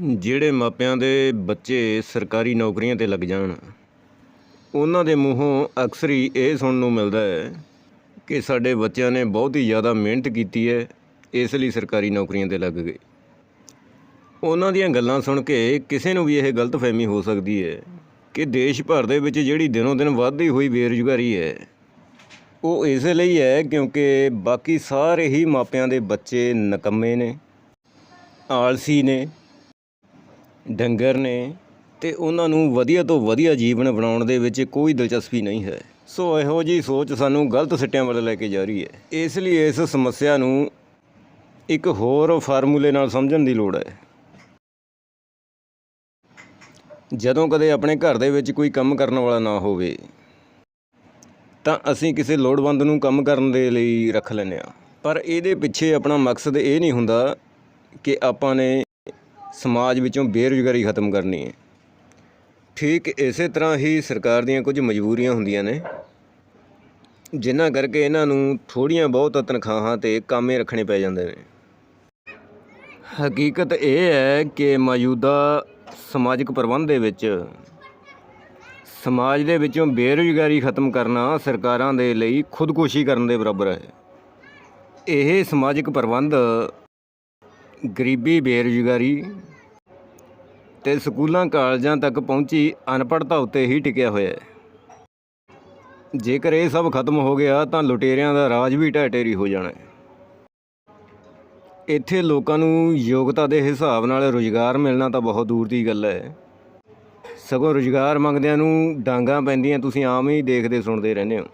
ਜਿਹੜੇ ਮਾਪਿਆਂ ਦੇ ਬੱਚੇ ਸਰਕਾਰੀ ਨੌਕਰੀਆਂ 'ਤੇ ਲੱਗ ਜਾਣ, ਉਹਨਾਂ ਦੇ ਮੂੰਹੋਂ ਅਕਸਰ ਹੀ ਇਹ ਸੁਣਨ ਨੂੰ ਮਿਲਦਾ ਹੈ ਕਿ ਸਾਡੇ ਬੱਚਿਆਂ ਨੇ ਬਹੁਤ ਹੀ ਜ਼ਿਆਦਾ ਮਿਹਨਤ ਕੀਤੀ ਹੈ, ਇਸ ਲਈ ਸਰਕਾਰੀ ਨੌਕਰੀਆਂ 'ਤੇ ਲੱਗ ਗਏ। ਉਹਨਾਂ ਦੀਆਂ ਗੱਲਾਂ ਸੁਣ ਕੇ ਕਿਸੇ ਨੂੰ ਵੀ ਇਹ ਗਲਤਫਹਿਮੀ ਹੋ ਸਕਦੀ ਹੈ ਕਿ ਦੇਸ਼ ਭਰ ਦੇ ਵਿੱਚ ਜਿਹੜੀ ਦਿਨੋਂ ਦਿਨ ਵੱਧਦੀ ਹੋਈ ਬੇਰੁਜ਼ਗਾਰੀ ਹੈ, ਉਹ ਇਸ ਲਈ ਹੈ ਕਿਉਂਕਿ ਬਾਕੀ ਸਾਰੇ ਹੀ ਮਾਪਿਆਂ ਦੇ ਬੱਚੇ ਨਕੰਮੇ ਨੇ, ਆਲਸੀ ਨੇ ਡੰਗਰ ਨੇ ਤੇ ਉਹਨਾਂ ਨੂੰ ਵਧੀਆ ਤੋਂ ਵਧੀਆ ਜੀਵਨ ਬਣਾਉਣ ਦੇ ਵਿੱਚ ਕੋਈ ਦਿਲਚਸਪੀ ਨਹੀਂ ਹੈ। ਸੋ ਇਹੋ ਜੀ ਸੋਚ ਸਾਨੂੰ ਗਲਤ ਸਿੱਟਿਆਂ ਵੱਲ ਲੈ ਕੇ ਜਾ ਰਹੀ ਹੈ। ਇਸ ਲਈ ਇਸ ਸਮੱਸਿਆ ਨੂੰ ਇੱਕ ਹੋਰ ਫਾਰਮੂਲੇ ਨਾਲ ਸਮਝਣ ਦੀ ਲੋੜ ਹੈ। ਜਦੋਂ ਕਦੇ ਆਪਣੇ ਘਰ ਦੇ ਵਿੱਚ ਕੋਈ ਕੰਮ ਕਰਨ ਵਾਲਾ ਨਾ ਹੋਵੇ, ਤਾਂ ਅਸੀਂ ਕਿਸੇ ਲੋੜਵੰਦ ਨੂੰ ਕੰਮ ਕਰਨ ਦੇ ਲਈ ਰੱਖ ਲੈਂਦੇ ਹਾਂ। ਪਰ ਇਹਦੇ ਪਿੱਛੇ ਆਪਣਾ ਮਕਸਦ ਇਹ ਨਹੀਂ ਹੁੰਦਾ ਕਿ ਆਪਾਂ ਨੇ ਸਮਾਜ ਵਿੱਚੋਂ ਬੇਰੁਜ਼ਗਾਰੀ ਖਤਮ ਕਰਨੀ ਹੈ। ਠੀਕ ਇਸੇ ਤਰ੍ਹਾਂ ਹੀ ਸਰਕਾਰ ਦੀਆਂ ਕੁਝ ਮਜਬੂਰੀਆਂ ਹੁੰਦੀਆਂ ਨੇ, ਜਿਨ੍ਹਾਂ ਕਰਕੇ ਇਹਨਾਂ ਨੂੰ ਥੋੜੀਆਂ ਬਹੁਤ ਤਨਖਾਹਾਂ ਤੇ ਕਾਮੇ ਰੱਖਣੇ ਪੈ ਜਾਂਦੇ ਨੇ। ਹਕੀਕਤ ਇਹ ਹੈ ਕਿ ਮੌਜੂਦਾ ਸਮਾਜਿਕ ਪ੍ਰਬੰਧ ਦੇ ਵਿੱਚ ਸਮਾਜ ਦੇ ਵਿੱਚੋਂ ਬੇਰੁਜ਼ਗਾਰੀ ਖਤਮ ਕਰਨਾ ਸਰਕਾਰਾਂ ਦੇ ਲਈ ਖੁਦਕੁਸ਼ੀ ਕਰਨ ਦੇ ਬਰਾਬਰ ਹੈ। ਇਹ ਸਮਾਜਿਕ ਪ੍ਰਬੰਧ ਗਰੀਬੀ ਬੇਰੁਜ਼ਗਾਰੀ ਤੇ ਸਕੂਲਾਂ, ਕਾਲਜਾਂ ਤੱਕ ਪਹੁੰਚੀ ਅਨਪੜ੍ਹਤਾ ਉੱਤੇ ਹੀ ਟਿਕਿਆ ਹੋਇਆ ਹੈ। ਜੇਕਰ ਇਹ ਸਭ ਖਤਮ ਹੋ ਗਿਆ ਤਾਂ ਲੁਟੇਰਿਆਂ ਦਾ ਰਾਜ ਵੀ ਢਹਿ ਢੇਰੀ ਹੋ ਜਾਣਾ ਹੈ। ਇੱਥੇ ਲੋਕਾਂ ਨੂੰ ਯੋਗਤਾ ਦੇ ਹਿਸਾਬ ਨਾਲ ਰੁਜ਼ਗਾਰ ਮਿਲਣਾ ਤਾਂ ਬਹੁਤ ਦੂਰ ਦੀ ਗੱਲ ਹੈ। ਸਗੋਂ ਰੁਜ਼ਗਾਰ ਮੰਗਦਿਆਂ ਨੂੰ ਡਾਂਗਾ ਪੈਂਦੀਆਂ ਤੁਸੀਂ ਆਮ ਹੀ ਦੇਖਦੇ ਸੁਣਦੇ ਰਹਿੰਦੇ ਹੋ।